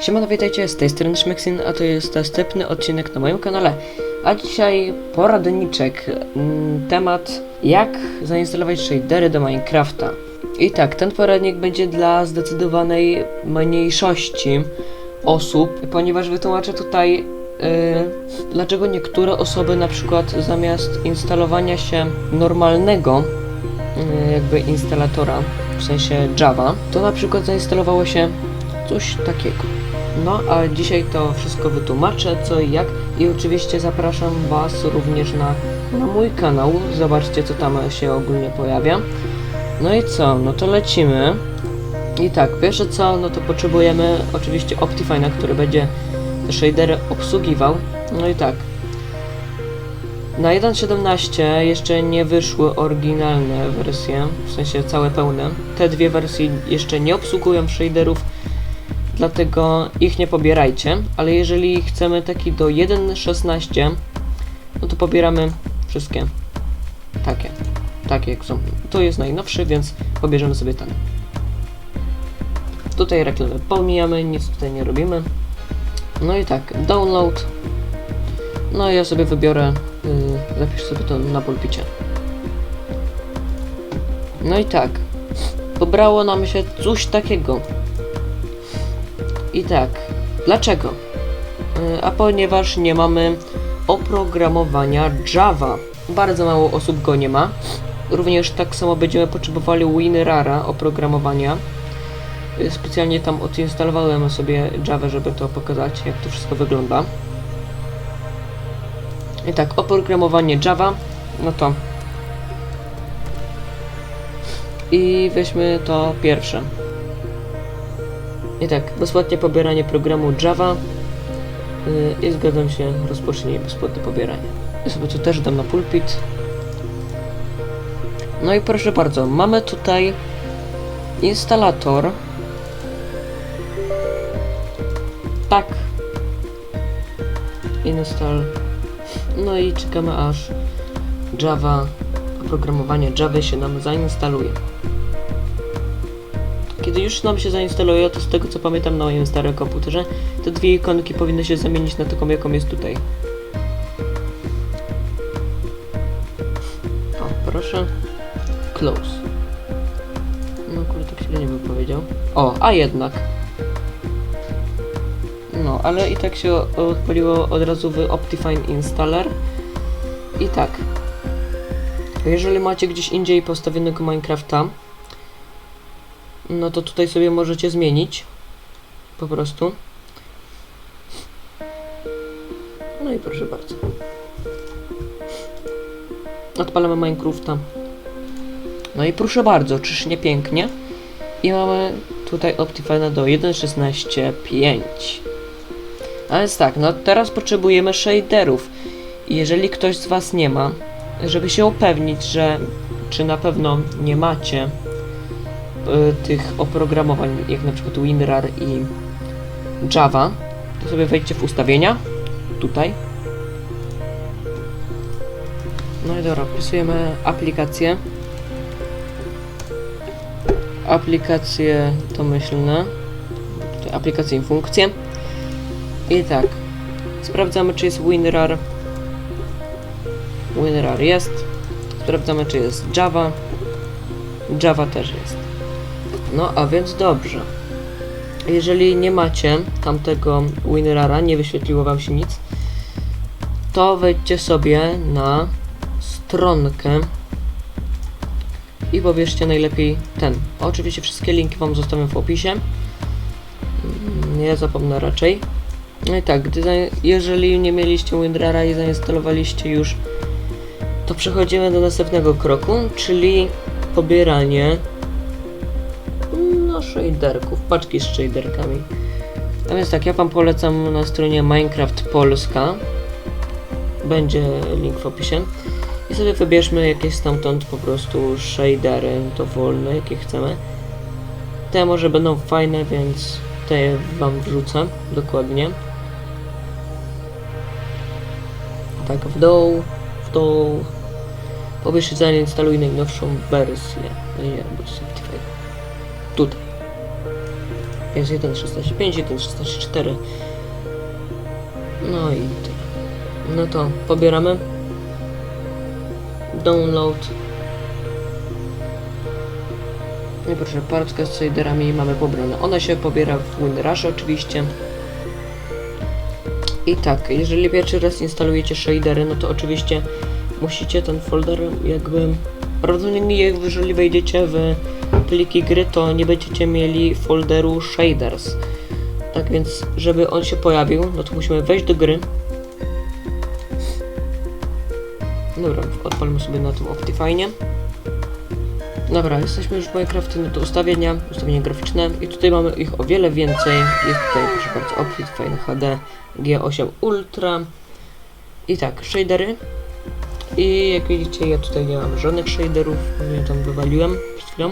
Siemano, witajcie, z tej strony Szmeksin, a to jest następny odcinek na moim kanale. A dzisiaj poradniczek, mm, temat jak zainstalować shadery do Minecrafta. I tak, ten poradnik będzie dla zdecydowanej mniejszości osób, ponieważ wytłumaczę tutaj yy, dlaczego niektóre osoby na przykład zamiast instalowania się normalnego yy, jakby instalatora, w sensie Java, to na przykład zainstalowało się coś takiego. No, a dzisiaj to wszystko wytłumaczę, co i jak. I oczywiście zapraszam Was również na, na mój kanał. Zobaczcie, co tam się ogólnie pojawia. No i co? No to lecimy. I tak, pierwsze co, no to potrzebujemy oczywiście Optifine'a, który będzie shadery obsługiwał. No i tak. Na 1.17 jeszcze nie wyszły oryginalne wersje, w sensie całe pełne. Te dwie wersje jeszcze nie obsługują shaderów, dlatego ich nie pobierajcie, ale jeżeli chcemy taki do 1.16, no to pobieramy wszystkie takie, takie jak są. To jest najnowszy, więc pobierzemy sobie ten. Tutaj reklamy pomijamy, nic tutaj nie robimy. No i tak, download. No ja sobie wybiorę, yy, zapiszę sobie to na pulpicie. No i tak, pobrało nam się coś takiego. I tak, dlaczego? Yy, A ponieważ nie mamy oprogramowania Java. Bardzo mało osób go nie ma. Również tak samo będziemy potrzebowali WinRara oprogramowania. Yy, Specjalnie tam odinstalowałem sobie Java, żeby to pokazać, jak to wszystko wygląda. I tak, oprogramowanie Java, no to. I weźmy to pierwsze. I tak, bezpłatnie pobieranie programu Java. Yy, I zgadzam się, rozpocznij bezpłatne pobieranie. Ja sobie tu też dam na pulpit. No i proszę bardzo, mamy tutaj instalator. Tak. Install. No i czekamy aż Java, oprogramowanie Java się nam zainstaluje. Już nam się zainstaluje, to z tego co pamiętam na moim starym komputerze, te dwie ikonki powinny się zamienić na taką jaką jest tutaj. O, proszę. Close. No kurde, tak się nie bym powiedział. O, a jednak. No, ale i tak się odpaliło od razu w Optifine Installer. I tak. Jeżeli macie gdzieś indziej postawionego Minecrafta, no to tutaj sobie możecie zmienić. Po prostu. No i proszę bardzo. Odpalamy Minecrafta. No i proszę bardzo, czyż nie pięknie? I mamy tutaj Optifine do 1.16.5. A więc tak, no teraz potrzebujemy shaderów. Jeżeli ktoś z Was nie ma, żeby się upewnić, że czy na pewno nie macie tych oprogramowań, jak na przykład WinRAR i Java, to sobie wejdźcie w ustawienia, tutaj. No i dobra, wpisujemy aplikację. Aplikacje domyślne. Aplikacje i funkcje. I tak. Sprawdzamy, czy jest WinRAR. WinRAR jest. Sprawdzamy, czy jest Java. Java też jest. No, a więc dobrze. Jeżeli nie macie tamtego WinRARa, nie wyświetliło wam się nic, to wejdźcie sobie na stronkę i pobierzcie najlepiej ten. Oczywiście wszystkie linki wam zostawiam w opisie. Mm, Nie zapomnę raczej. No i tak, gdy jeżeli nie mieliście WinRARa i zainstalowaliście już, to przechodzimy do następnego kroku, czyli pobieranie no shaderków, paczki z shaderkami. A więc tak, ja wam polecam na stronie Minecraft Polska. Będzie link w opisie. I sobie wybierzmy jakieś stamtąd po prostu shadery dowolne, jakie chcemy. Te może będą fajne, więc te wam wrzucę dokładnie. Tak, w dół, w dół. I zainstaluj najnowszą wersję. Tutaj. Jest 1.16.5, 1.16.4. No i tyle. No to pobieramy. Download. I proszę, partka z shaderami mamy pobrane. Ona się pobiera w WinRush oczywiście. I tak, jeżeli pierwszy raz instalujecie shadery, no to oczywiście musicie ten folder jakby... Prawdopodobnie jeżeli wejdziecie w pliki gry, to nie będziecie mieli folderu shaders. Tak więc, żeby on się pojawił, no to musimy wejść do gry. Dobra, odpalmy sobie na tym Optifine. Dobra, jesteśmy już w Minecrafcie, no to ustawienia, ustawienia graficzne i tutaj mamy ich o wiele więcej. Jest tutaj, proszę bardzo, Optifine HD G8 Ultra i tak, shadery. I jak widzicie, ja tutaj nie mam żadnych shaderów, ja tam wywaliłem przed chwilą.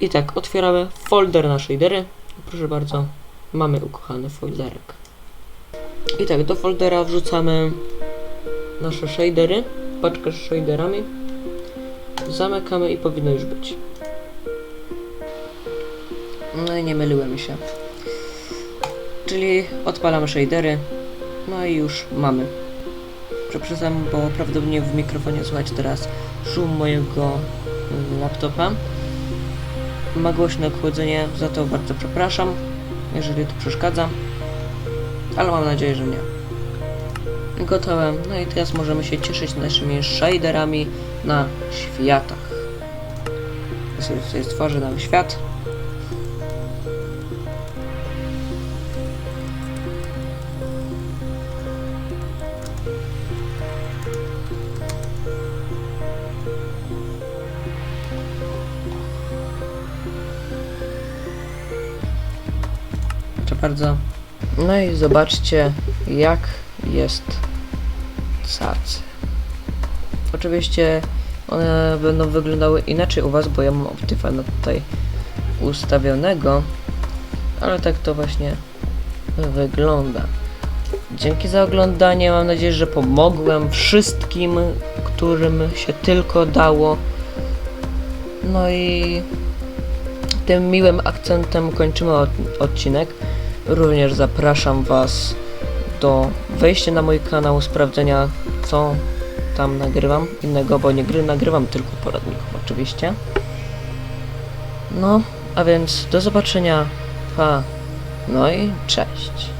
I tak, otwieramy folder na shadery. Proszę bardzo, mamy ukochany folderek. I tak, do foldera wrzucamy nasze shadery, paczkę z shaderami. Zamykamy i powinno już być. No i nie myliłem się. Czyli odpalamy shadery. No i już mamy. Przepraszam, bo prawdopodobnie w mikrofonie słychać teraz szum mojego y, laptopa. Ma głośne chłodzenie, za to bardzo przepraszam, jeżeli to przeszkadza. Ale mam nadzieję, że nie. Gotowe. No i teraz możemy się cieszyć naszymi shaderami na światach. Ja sobie tutaj stworzę nam świat. Bardzo. No i zobaczcie, jak jest cacy. Oczywiście one będą wyglądały inaczej u Was, bo ja mam Optifine tutaj ustawionego, ale tak to właśnie wygląda. Dzięki za oglądanie, mam nadzieję, że pomogłem wszystkim, którym się tylko dało. No i tym miłym akcentem kończymy od, odcinek. Również zapraszam Was do wejścia na mój kanał, sprawdzenia co tam nagrywam innego, bo nie gry nagrywam tylko poradników oczywiście. No, a więc do zobaczenia. Pa. No i cześć.